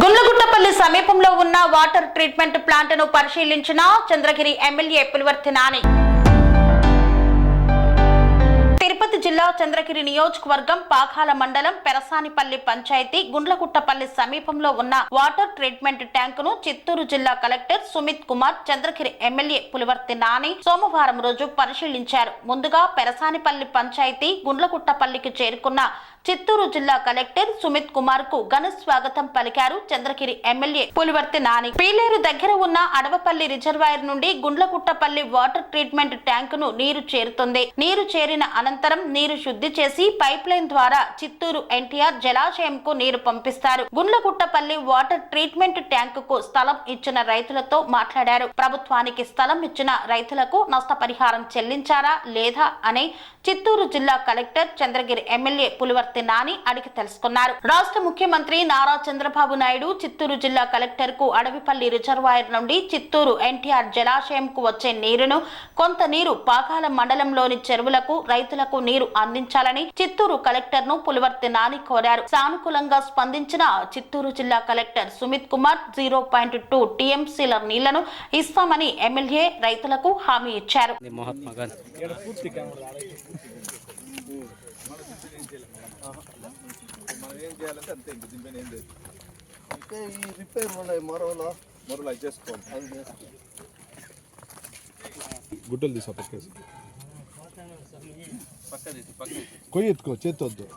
గుండ్లగుట్టపల్లి సమీపంలో ఉన్న water treatment ప్లాంట్ను పరిశీలించిన చంద్రగిరి ఎమ్మెల్యే పులివర్తి నాని. తిరుపతి జిల్లా చంద్రగిరి నియోజకవర్గం పాకాల మండలం పెరసానిపల్లి పంచాయతీ గుండ్లగుట్టపల్లి సమీపంలో ఉన్న వాటర్ ట్రీట్మెంట్ ట్యాంకును చిత్తూరు జిల్లా కలెక్టర్ సుమిత్ కుమార్ చంద్రగిరి ఎమ్మెల్యే పులివర్తి నాని సోమవారం రోజు పరిశీలించారు. ముందుగా పెరసానిపల్లి పంచాయతీ గుండ్లగుట్టపల్లికి చేరుకున్న చిత్తూరు జిల్లా కలెక్టర్ సుమిత్ కుమార్కు ఘన స్వాగతం పలికారు చంద్రగిరి ఎమ్మెల్యే పులివర్తి నాని. పీలేరు దగ్గర ఉన్న అడవపల్లి రిజర్వాయర్ నుండి గుండ్లగుట్టపల్లి వాటర్ ట్రీట్మెంట్ ట్యాంకును నీరు చేరుతుంది. నీరు చేరిన అనంతరం నీరు శుద్ధి చేసి పైప్ లైన్ ద్వారా చిత్తూరు ఎన్టీఆర్ జలాశయంకు నీరు పంపిస్తారు. గుండ్లగుట్టపల్లి వాటర్ ట్రీట్మెంట్ ట్యాంక్కు స్థలం ఇచ్చిన రైతులతో మాట్లాడారు. ప్రభుత్వానికి స్థలం ఇచ్చిన రైతులకు నష్టపరిహారం చెల్లించారా లేదా అని చిత్తూరు జిల్లా కలెక్టర్ చంద్రగిరి ఎమ్మెల్యే పులివర్తి నాని అడిగి తెలుసుకున్నారు. రాష్ట్ర ముఖ్యమంత్రి నారా చంద్రబాబు నాయుడు చిత్తూరు జిల్లా కలెక్టర్కు అడవిపల్లి రిజర్వాయర్ నుండి చిత్తూరు ఎన్టీఆర్ జలాశయంకు వచ్చే నీరును కొంత నీరు పాకాల మండలంలోని చెరువులకు రైతులకు నీరు అందించాలని చిత్తూరు కలెక్టర్ను పులివర్తి నాని కోరారు. సానుకూలంగా స్పందించిన చిత్తూరు జిల్లా collector Sumit Kumar zero point two టీఎంసీల నీళ్ళను ఇస్తామని ఎమ్మెల్యే రైతులకు హామీ ఇచ్చారు. ఇది మహాత్మా గాంధీ. మనం ఏం చేయాలంటే అంతే ఇంక దీనిపైన ఏం లేదు అంటే ఈ రిపేర్ ఉన్నాయి మరోలా అది చేసుకోవాలి అది చేసుకో. గుడ్డలు తీసా పక్కేసి పక్కది పక్కది కొయ్యి ఎత్తుకో చేత్తొద్దు ఎలా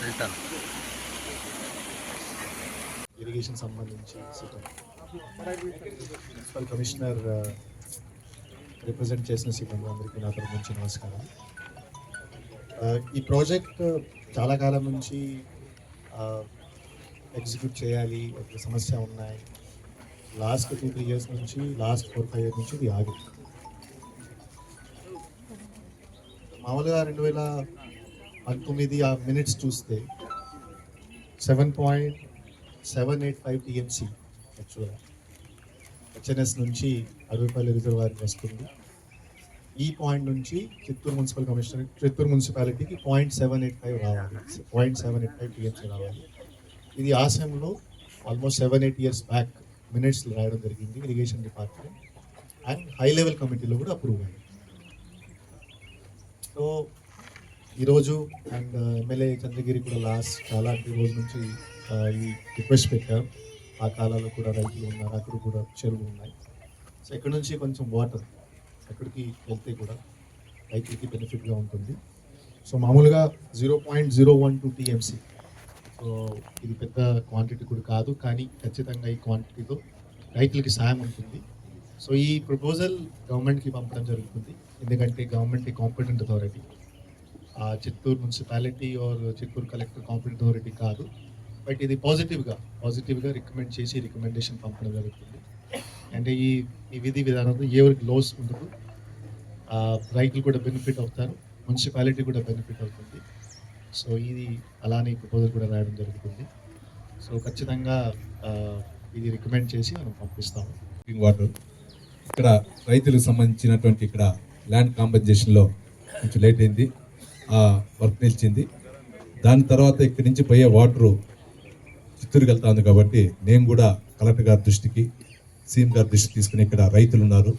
వెళ్తాను. ఇరిగేషన్ సంబంధించి మున్సిపల్ కమిషనర్ రిప్రజెంట్ చేసిన సిబ్బంది అందరికీ నా తరపు నుంచి నమస్కారం. ఈ ప్రాజెక్ట్ చాలా కాలం నుంచి ఎగ్జిక్యూట్ చేయాలి ఒక సమస్య ఉన్నాయి. లాస్ట్ టూ త్రీ ఇయర్స్ నుంచి లాస్ట్ ఫోర్ ఫైవ్ ఇయర్స్ నుంచి ఇది ఆగి. మామూలుగా రెండు వేల పంతొమ్మిది ఆ మినిట్స్ చూస్తే seven point seven eight five TMC యాక్చువల్గా హెచ్ఎన్ఎస్ నుంచి అరవైపల్లి రిజర్వాయర్ వస్తుంది. ఈ పాయింట్ నుంచి చిత్తూరు మున్సిపల్ కమిషనర్ చిత్తూరు మున్సిపాలిటీకి పాయింట్ సెవెన్ ఎయిట్ ఫైవ్ రావాలి. Point seven eight five TMC రావాలి. ఇది ఆశయంలో almost seven eight years back minutes రాయడం జరిగింది irrigation department and high level కమిటీలో కూడా అప్రూవ్ అయ్యింది సో ఈరోజు అండ్ ఎమ్మెల్యే చంద్రగిరి కూడా లాస్ట్ చాలా రోజు నుంచి ఈ రిక్వెస్ట్ పెట్టారు. ఆ కాలాల్లో కూడా రైతులు ఉన్నారు అక్కడ కూడా చెరువులు ఉన్నాయి. సో ఇక్కడ నుంచి కొంచెం వాటర్ ఎక్కడికి వెళ్తే కూడా రైతులకి బెనిఫిట్గా ఉంటుంది. సో మామూలుగా zero point zero one two TMC so ఇది పెద్ద క్వాంటిటీ కూడా కాదు కానీ ఖచ్చితంగా ఈ క్వాంటిటీతో రైతులకి సాయం ఉంటుంది. సో ఈ ప్రపోజల్ గవర్నమెంట్కి పంపడం జరుగుతుంది. ఎందుకంటే government competent authority Chittoor municipality or Chittoor collector competent authority కాదు. బట్ ఇది పాజిటివ్గా పాజిటివ్గా రికమెండ్ చేసి రికమెండేషన్ పంపడం జరుగుతుంది. అంటే ఈ ఈ విధి విధానంలో ఎవరికి లోస్ ఉండదు. రైతులు కూడా బెనిఫిట్ అవుతారు మున్సిపాలిటీ కూడా బెనిఫిట్ అవుతుంది. సో ఇది అలానే ప్రపోజల్ కూడా రాయడం జరుగుతుంది. సో ఖచ్చితంగా ఇది రికమెండ్ చేసి మనం పంపిస్తాము. డ్రింకింగ్ వాటర్ ఇక్కడ రైతులకు సంబంధించినటువంటి ఇక్కడ ల్యాండ్ కాంపెన్సేషన్లో కొంచెం లేట్ అయింది. వర్క్ నిలిచింది. దాని తర్వాత ఇక్కడి నుంచి పోయే వాటరు చిత్తూరుకి వెళ్తా కాబట్టి నేను కూడా కలెక్టర్ గారి దృష్టికి సీఎం గారి దృష్టికి తీసుకుని ఇక్కడ రైతులు ఉన్నారు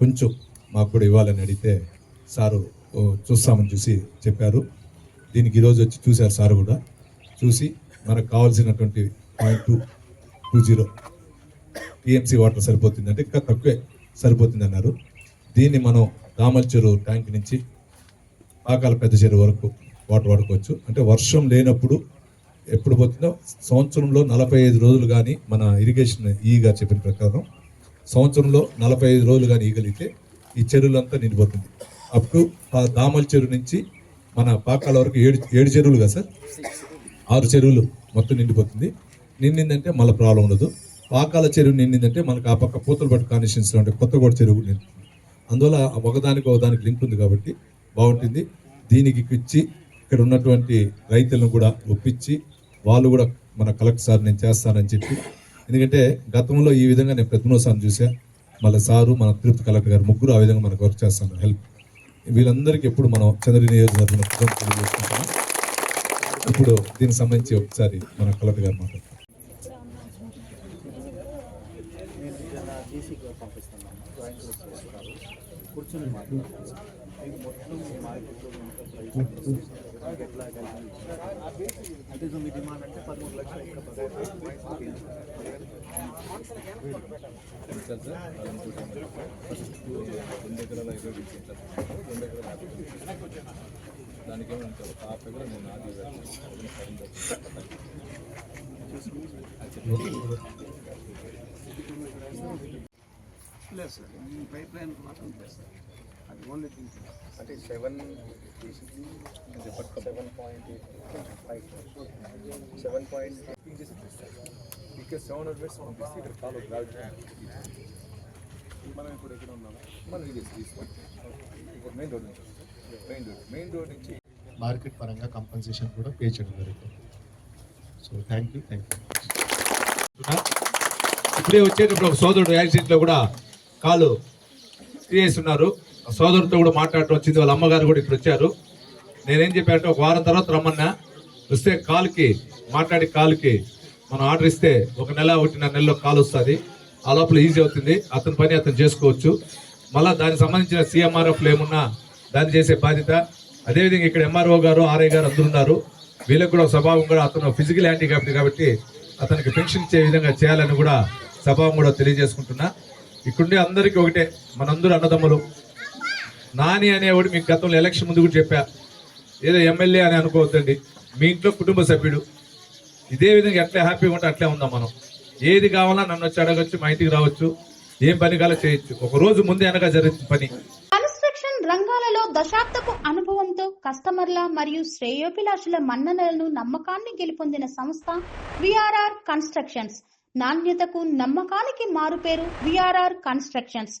కొంచెం మాకు కూడా ఇవ్వాలని అడిగితే సారు చూస్తామని చూసి చెప్పారు. దీనికి ఈరోజు వచ్చి చూశారు సార్ కూడా. చూసి మనకు కావాల్సినటువంటి point two two zero TMC water సరిపోతుంది అంటే ఇంకా తక్కువే సరిపోతుంది అన్నారు దీన్ని మనం దామల్ ట్యాంక్ నుంచి పాకాల పెద్ద చెరువు వరకు వాటర్ వాడుకోవచ్చు. అంటే వర్షం లేనప్పుడు ఎప్పుడు పోతుందో సంవత్సరంలో నలభై ఐదు రోజులు కానీ మన ఇరిగేషన్ ఈగా చెప్పిన ప్రకారం సంవత్సరంలో నలభై ఐదు రోజులు కానీ ఈగలిగితే ఈ చెరువులంతా నిండిపోతుంది. అప్పుడు ఆ దామల చెరువు నుంచి మన పాకాల వరకు ఏడు ఏడు చెరువులు కదా సార్? ఆరు చెరువులు మొత్తం నిండిపోతుంది. నిండిందంటే మళ్ళీ ప్రాబ్లం ఉండదు. పాకాల చెరువు నిండిందంటే మనకు ఆ పక్క పూతలపట్టు కాన్స్టిట్యూన్సీలో ఉంటే కొత్తగూడ చెరువు నిండుతుంది. అందువల్ల ఒకదానికి ఒకదానికి లింక్ ఉంది కాబట్టి బాగుంటుంది. దీనికి ఇచ్చి ఇక్కడ ఉన్నటువంటి రైతులను కూడా ఒప్పించి వాళ్ళు కూడా మన కలెక్టర్ సార్ నేను చేస్తానని చెప్పి. ఎందుకంటే గతంలో ఈ విధంగా నేను ప్రతిమోసాన్ని చూసా మళ్ళీ సారు మన తిరుపతి కలెక్టర్ గారు ముగ్గురు ఆ విధంగా మనకు వర్క్ చేస్తాను హెల్ప్. వీళ్ళందరికీ ఎప్పుడు మనం చంద్ర నియోజకవర్గం ఇప్పుడు దీనికి సంబంధించి ఒకసారి మన కలెక్టర్ గారు మాట్లాడతారు. రెండు ఎకరాల ఇరవై ఇచ్చింది రెండు ఎకరాల దానికి ఏమంటారు హాఫ్ ఎకరా నేను లేదు సార్ పైప్ లైన్ మాత్రం లేదు సార్. ఓన్లీ అంటే seven seven point five seven point ఇక్కడ సెవెన్ హండ్రెడ్స్ పంపిస్తే ఇక్కడ కాలు మనం ఇప్పుడు ఎక్కడ ఉన్నాము మనం ఇది తీసుకోండి ఇప్పుడు మెయిన్ రోడ్ నుంచి మెయిన్ రోడ్ మెయిన్ రోడ్ నుంచి మార్కెట్ పరంగా కంపన్సేషన్ కూడా పే చేయడం జరుగుతుంది so thank you thank you ఇప్పుడే వచ్చేటప్పుడు ఒక సోదరుడు యాక్సిడెంట్లో కూడా కాలు తీసేస్తున్నారు సోదరుతో కూడా మాట్లాడటం వచ్చింది. వాళ్ళ అమ్మగారు కూడా ఇప్పుడు వచ్చారు. నేనేం చెప్పానంటే ఒక వారం తర్వాత రమ్మన్నా. వస్తే కాల్కి మాట్లాడి కాలుకి మనం ఆర్డర్ ఇస్తే ఒక నెల ఒకటిన్నర నెలలో కాలు వస్తుంది. ఆ లోపల ఈజీ అవుతుంది. అతని పని అతను చేసుకోవచ్చు. మళ్ళా దానికి సంబంధించిన సీఎంఆర్ఎఫ్లు ఏమున్నా దాన్ని చేసే బాధ్యత. అదేవిధంగా ఇక్కడ ఎంఆర్ఓ గారు ఆర్ఐ గారు అందరూ ఉన్నారు. వీళ్ళకి కూడా స్వభావం కూడా అతను ఫిజికల్ హ్యాండిక్యాప్డ్ కాబట్టి అతనికి పెన్షన్ ఇచ్చే విధంగా చేయాలని కూడా స్వభావం కూడా తెలియజేసుకుంటున్నా. ఇక్కడుండే అందరికీ ఒకటే. మనందరూ అన్నదమ్ములు. నాని అనేవాడు మీకు గతంలో ఎలక్షన్ ముందు కూడా చెప్పా ఏదో ఎమ్మెల్యే అని అనుకోవద్దండి. మీ ఇంట్లో కుటుంబ సభ్యుడు. ఇదే విధంగా ఎట్లా హ్యాపీగా ఉంటే అట్లే ఉందాం మనం. ఏది కావాలా నన్ను వచ్చి అడగచ్చు మా ఇంటికి రావచ్చు. ఏం పని కావాలో చేయొచ్చు. ఒక రోజు ముందే అనగా జరుగుతుంది పని. కన్స్ట్రక్షన్ రంగాలలో దశాబ్దపు అనుభవంతో కస్టమర్ల మరియు శ్రేయోభిలాషుల మన్ననలను నమ్మకాన్ని గెలుపొందిన సంస్థ విఆర్ఆర్ కన్స్ట్రక్షన్స్. నాణ్యతకు నమ్మకానికి మారుపేరు VRR constructions.